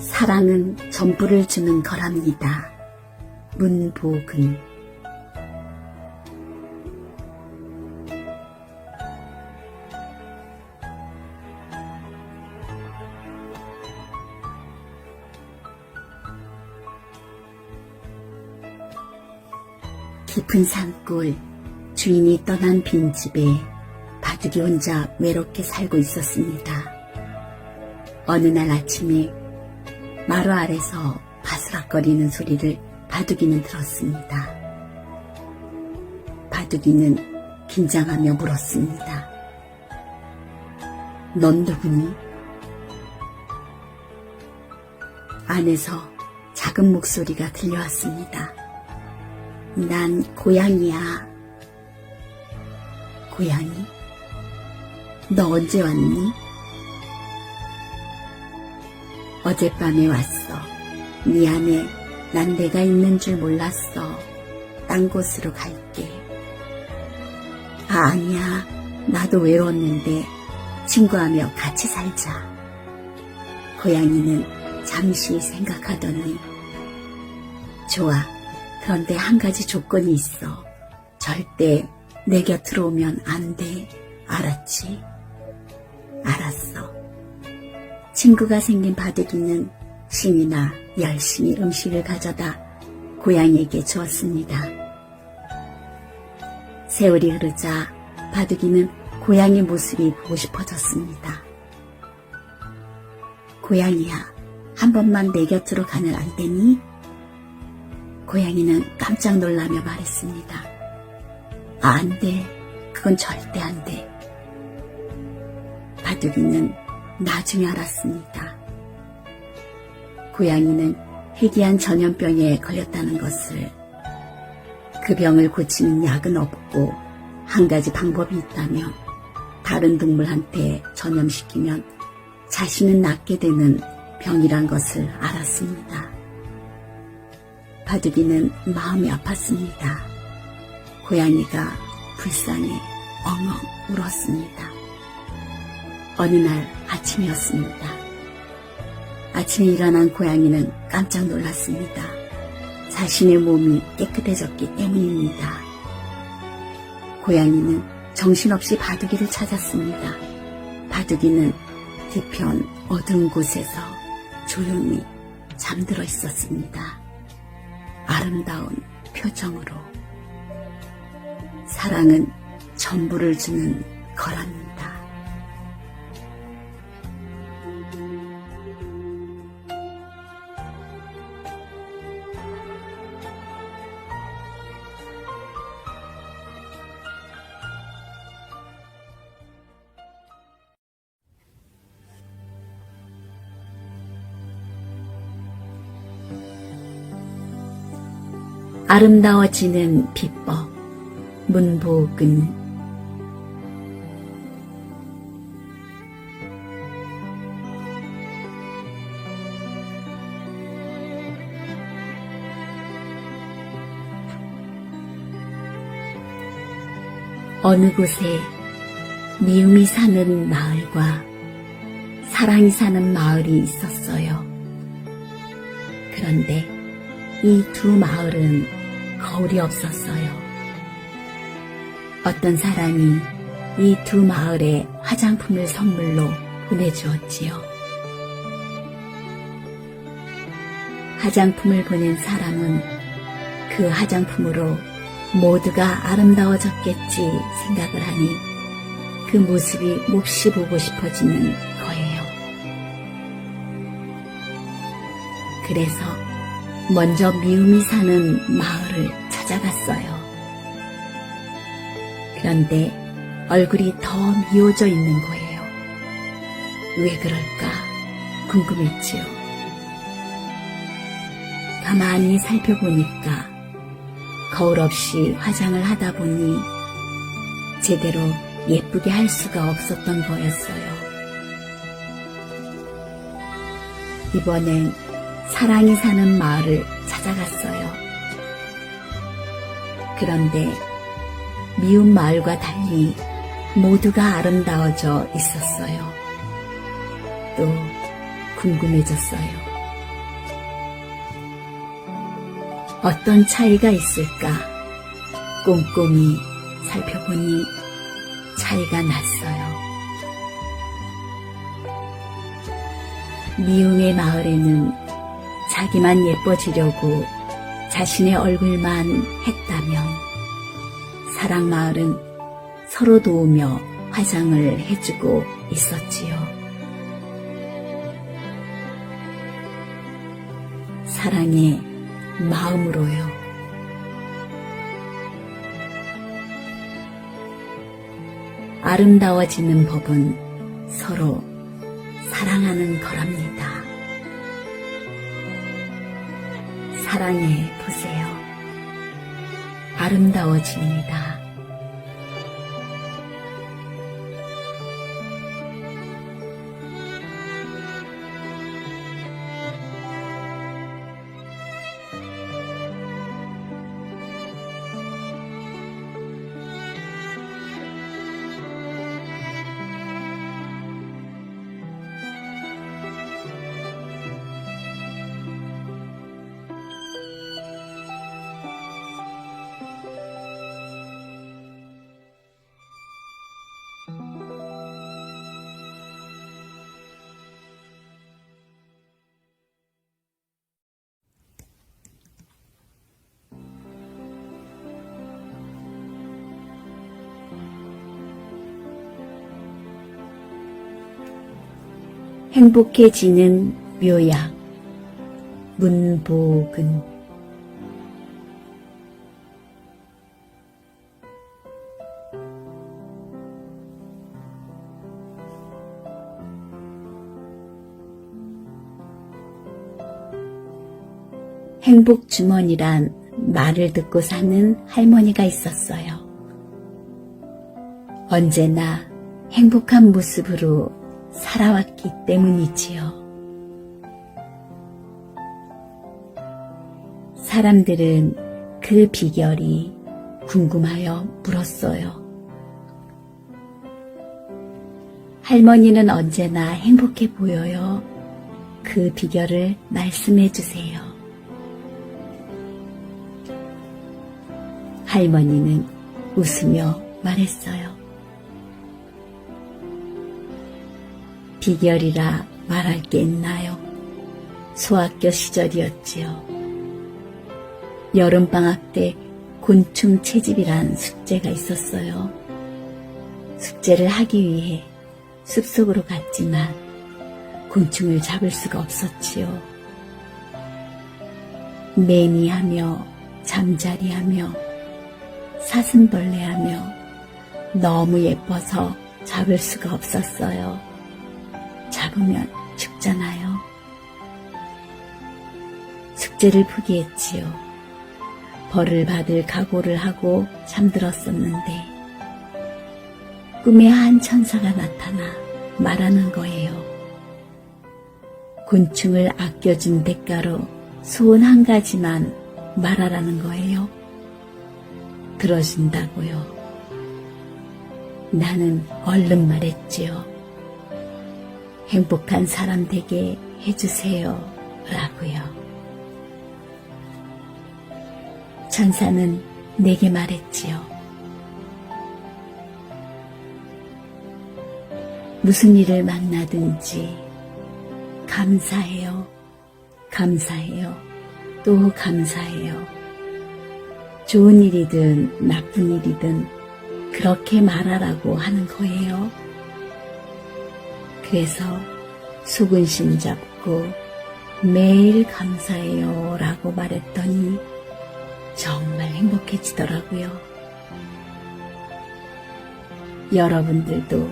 사랑은 전부를 주는 거랍니다. 문복은 깊은 산골 주인이 떠난 빈집에 바둑이 혼자 외롭게 살고 있었습니다. 어느 날 아침에 마루 아래서 바스락거리는 소리를 바둑이는 들었습니다. 바둑이는 긴장하며 물었습니다. 넌 누구니? 안에서 작은 목소리가 들려왔습니다. 난 고양이야. 고양이? 너 언제 왔니? 어젯밤에 왔어. 미안해. 난 내가 있는 줄 몰랐어. 딴 곳으로 갈게. 아, 아니야. 나도 외로웠는데 친구하며 같이 살자. 고양이는 잠시 생각하더니 좋아. 그런데 한 가지 조건이 있어. 절대 내 곁으로 오면 안 돼. 알았지? 알았어. 친구가 생긴 바둑이는 신이나 열심히 음식을 가져다 고양이에게 주었습니다. 세월이 흐르자 바둑이는 고양이 모습이 보고 싶어졌습니다. 고양이야, 한 번만 내 곁으로 가면 안 되니? 고양이는 깜짝 놀라며 말했습니다. 아, 안 돼. 그건 절대 안 돼. 바둑이는 나중에 알았습니다. 고양이는 희귀한 전염병에 걸렸다는 것을 그 병을 고치는 약은 없고 한 가지 방법이 있다면 다른 동물한테 전염시키면 자신은 낫게 되는 병이란 것을 알았습니다. 바둑이는 마음이 아팠습니다. 고양이가 불쌍해 엉엉 울었습니다. 어느 날 아침이었습니다. 아침에 일어난 고양이는 깜짝 놀랐습니다. 자신의 몸이 깨끗해졌기 때문입니다. 고양이는 정신없이 바둑이를 찾았습니다. 바둑이는 뒤편 어두운 곳에서 조용히 잠들어 있었습니다. 아름다운 표정으로 사랑은 전부를 주는 거랍니다. 아름다워지는 비법 문복은 어느 곳에 미움이 사는 마을과 사랑이 사는 마을이 있었어요. 그런데 이 두 마을은 거울이 없었어요. 어떤 사람이 이 두 마을에 화장품을 선물로 보내주었지요. 화장품을 보낸 사람은 그 화장품으로 모두가 아름다워졌겠지 생각을 하니 그 모습이 몹시 보고 싶어지는 거예요. 그래서 먼저 미움이 사는 마을을 찾아갔어요. 그런데 얼굴이 더 미워져 있는 거예요. 왜 그럴까 궁금했지요. 가만히 살펴보니까 거울 없이 화장을 하다 보니 제대로 예쁘게 할 수가 없었던 거였어요. 이번엔 사랑이 사는 마을을 찾아갔어요. 그런데 미운 마을과 달리 모두가 아름다워져 있었어요. 또 궁금해졌어요. 어떤 차이가 있을까? 꼼꼼히 살펴보니 차이가 났어요. 미움의 마을에는 자기만 예뻐지려고 자신의 얼굴만 했다면 사랑 마을은 서로 도우며 화장을 해주고 있었지요. 사랑의 마음으로요. 아름다워지는 법은 서로 사랑하는 거랍니다. 사랑해 보세요. 아름다워집니다. 행복해지는 묘약 문복은 행복 주머니란 말을 듣고 사는 할머니가 있었어요. 언제나 행복한 모습으로 살아왔기 때문이지요. 사람들은 그 비결이 궁금하여 물었어요. 할머니는 언제나 행복해 보여요. 그 비결을 말씀해 주세요. 할머니는 웃으며 말했어요. 비결이라 말할 게 있나요? 소학교 시절이었지요. 여름방학 때 곤충 채집이란 숙제가 있었어요. 숙제를 하기 위해 숲속으로 갔지만 곤충을 잡을 수가 없었지요. 매미하며 잠자리하며 사슴벌레하며 너무 예뻐서 잡을 수가 없었어요. 잡으면 죽잖아요. 숙제를 포기했지요. 벌을 받을 각오를 하고 잠들었었는데 꿈에 한 천사가 나타나 말하는 거예요. 곤충을 아껴준 대가로 소원 한 가지만 말하라는 거예요. 들어준다고요. 나는 얼른 말했지요. 행복한 사람 되게 해주세요. 라고요. 천사는 내게 말했지요. 무슨 일을 만나든지 감사해요. 감사해요. 또 감사해요. 좋은 일이든 나쁜 일이든 그렇게 말하라고 하는 거예요. 그래서 수근심 잡고 매일 감사해요 라고 말했더니 정말 행복해지더라고요. 여러분들도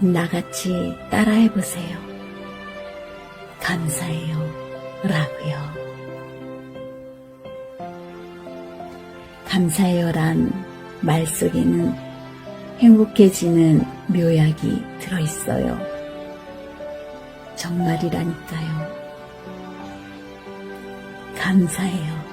나같이 따라해보세요. 감사해요 라고요. 감사해요란 말 속에는 행복해지는 묘약이 들어있어요. 정말이라니까요. 감사해요.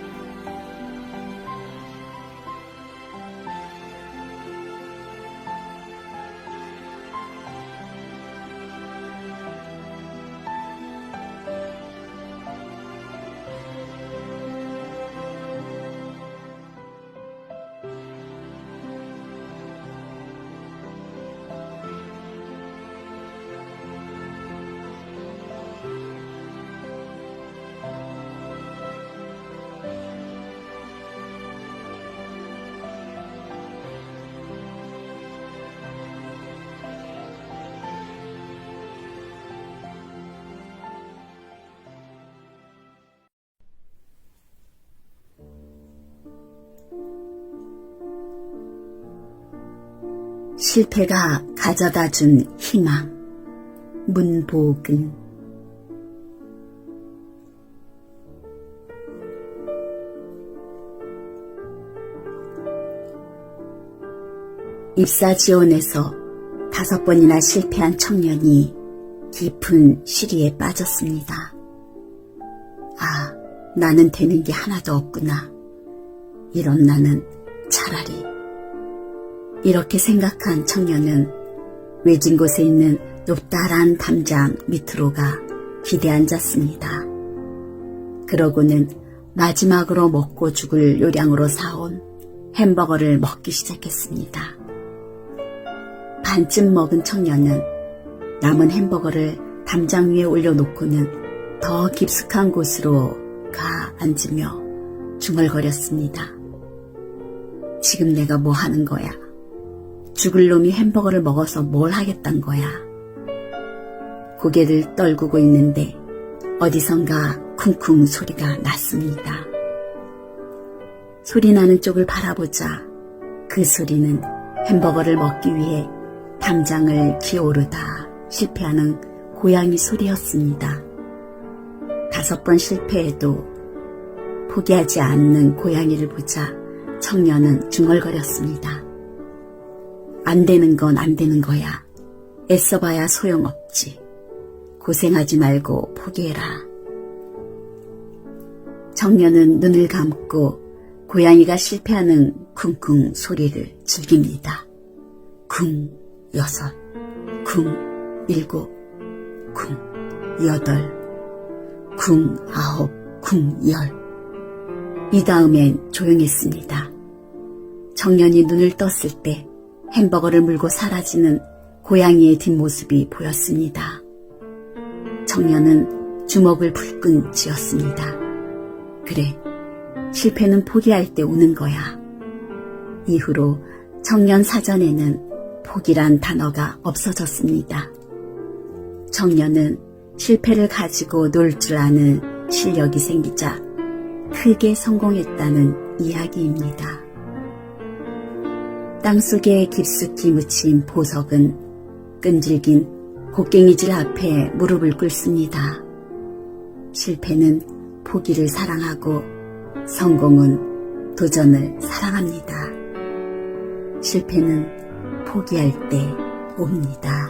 실패가 가져다 준 희망. 문보근. 입사 지원에서 다섯 번이나 실패한 청년이 깊은 시리에 빠졌습니다. 아, 나는 되는 게 하나도 없구나. 이런 나는 차라리. 이렇게 생각한 청년은 외진 곳에 있는 높다란 담장 밑으로 가 기대 앉았습니다. 그러고는 마지막으로 먹고 죽을 요량으로 사온 햄버거를 먹기 시작했습니다. 반쯤 먹은 청년은 남은 햄버거를 담장 위에 올려놓고는 더 깊숙한 곳으로 가 앉으며 중얼거렸습니다. 지금 내가 뭐 하는 거야? 죽을 놈이 햄버거를 먹어서 뭘 하겠단 거야? 고개를 떨구고 있는데 어디선가 쿵쿵 소리가 났습니다. 소리 나는 쪽을 바라보자 그 소리는 햄버거를 먹기 위해 담장을 기어오르다 실패하는 고양이 소리였습니다. 다섯 번 실패해도 포기하지 않는 고양이를 보자 청년은 중얼거렸습니다. 안 되는 건 안 되는 거야. 애써봐야 소용없지. 고생하지 말고 포기해라. 청년은 눈을 감고 고양이가 실패하는 쿵쿵 소리를 즐깁니다. 쿵 여섯, 쿵 일곱, 쿵 여덟, 쿵 아홉, 쿵 열. 이 다음엔 조용했습니다. 청년이 눈을 떴을 때 햄버거를 물고 사라지는 고양이의 뒷모습이 보였습니다. 청년은 주먹을 불끈 쥐었습니다. 그래, 실패는 포기할 때 오는 거야. 이후로 청년 사전에는 포기란 단어가 없어졌습니다. 청년은 실패를 가지고 놀 줄 아는 실력이 생기자 크게 성공했다는 이야기입니다. 땅속에 깊숙이 묻힌 보석은 끈질긴 곡괭이질 앞에 무릎을 꿇습니다. 실패는 포기를 사랑하고 성공은 도전을 사랑합니다. 실패는 포기할 때 옵니다.